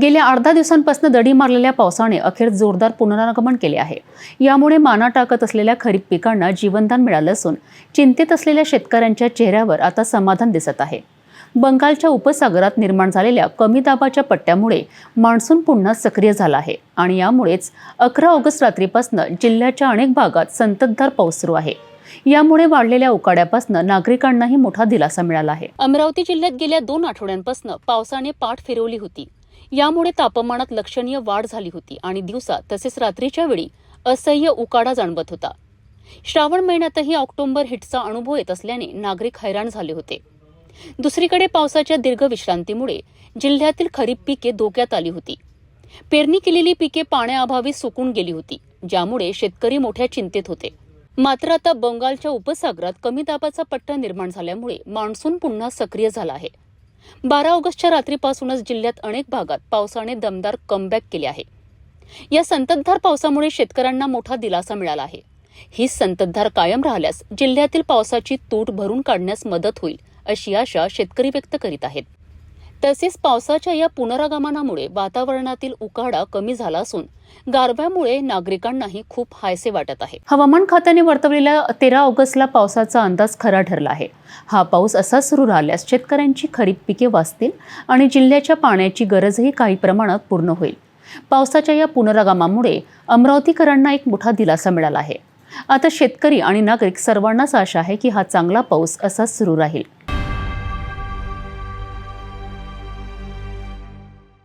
गेल्या अर्धा दिवसांपासून दडी मारलेल्या पावसाने अखेर जोरदार पुनरागमन केले आहे. यामुळे माना टाकत असलेल्या खरीप पिकांना जीवनदान मिळालं असून चिंतेत असलेल्या शेतकऱ्यांच्या चेहऱ्यावर आता समाधान दिसत आहे. बंगालच्या उपसागरात निर्माण झालेल्या कमी दाबाच्या पट्ट्यामुळे मान्सून पुन्हा सक्रिय झाला आहे आणि यामुळेच अकरा ऑगस्ट रात्रीपासून जिल्ह्याच्या अनेक भागात संततधार पाऊस सुरू आहे. यामुळे वाढलेल्या उकाड्यापासून नागरिकांनाही मोठा दिलासा मिळाला आहे. अमरावती जिल्ह्यात गेल्या दोन आठवड्यांपासून पावसाने पाठ फिरवली होती. यामुळे तापमानात लक्षणीय वाढ झाली होती आणि दिवसा तसेच रात्रीच्या वेळी असह्य उकाडा जाणवत होता. श्रावण महिन्यातही ऑक्टोबर हिटचा अनुभव येत असल्याने नागरिक हैराण झाले होते. दुसरीकडे पावसाच्या दीर्घ विश्रांतीमुळे जिल्ह्यातील खरीप पिके धोक्यात आली होती. पेरणी केलेली पिके पाण्याअभावी सुकून गेली होती ज्यामुळे शेतकरी मोठ्या चिंतेत होते. मात्र आता बंगालच्या उपसागरात कमी दाबाचा पट्टा निर्माण झाल्यामुळे मान्सून पुन्हा सक्रिय झाला आहे. बारा ऑगस्टच्या रात्रीपासूनच जिल्ह्यात अनेक भागात पावसाने दमदार कमबॅक केले आहे. या संततधार पावसामुळे शेतकऱ्यांना मोठा दिलासा मिळाला आहे. ही संततधार कायम राहिल्यास जिल्ह्यातील पावसाची तूट भरून काढण्यास मदत होईल अशी आशा शेतकरी व्यक्त करीत आहेत. तसेच पावसाच्या या पुनरागमनामुळे वातावरणातील उकाडा कमी झाला असून गारव्यामुळे नागरिकांनाही खूप हायसे वाटत आहे. हवामान खात्याने वर्तवलेल्या तेरा ऑगस्टला पावसाचा अंदाज खरा ठरला आहे. हा पाऊस असा सुरू राहिल्यास शेतकऱ्यांची खरीप पिके वाचतील आणि जिल्ह्याच्या पाण्याची गरजही काही प्रमाणात पूर्ण होईल. पावसाच्या या पुनरागमामुळे अमरावतीकरांना एक मोठा दिलासा मिळाला आहे. आता शेतकरी आणि नागरिक सर्वांनाच आशा आहे की हा चांगला पाऊस असाच सुरू राहील.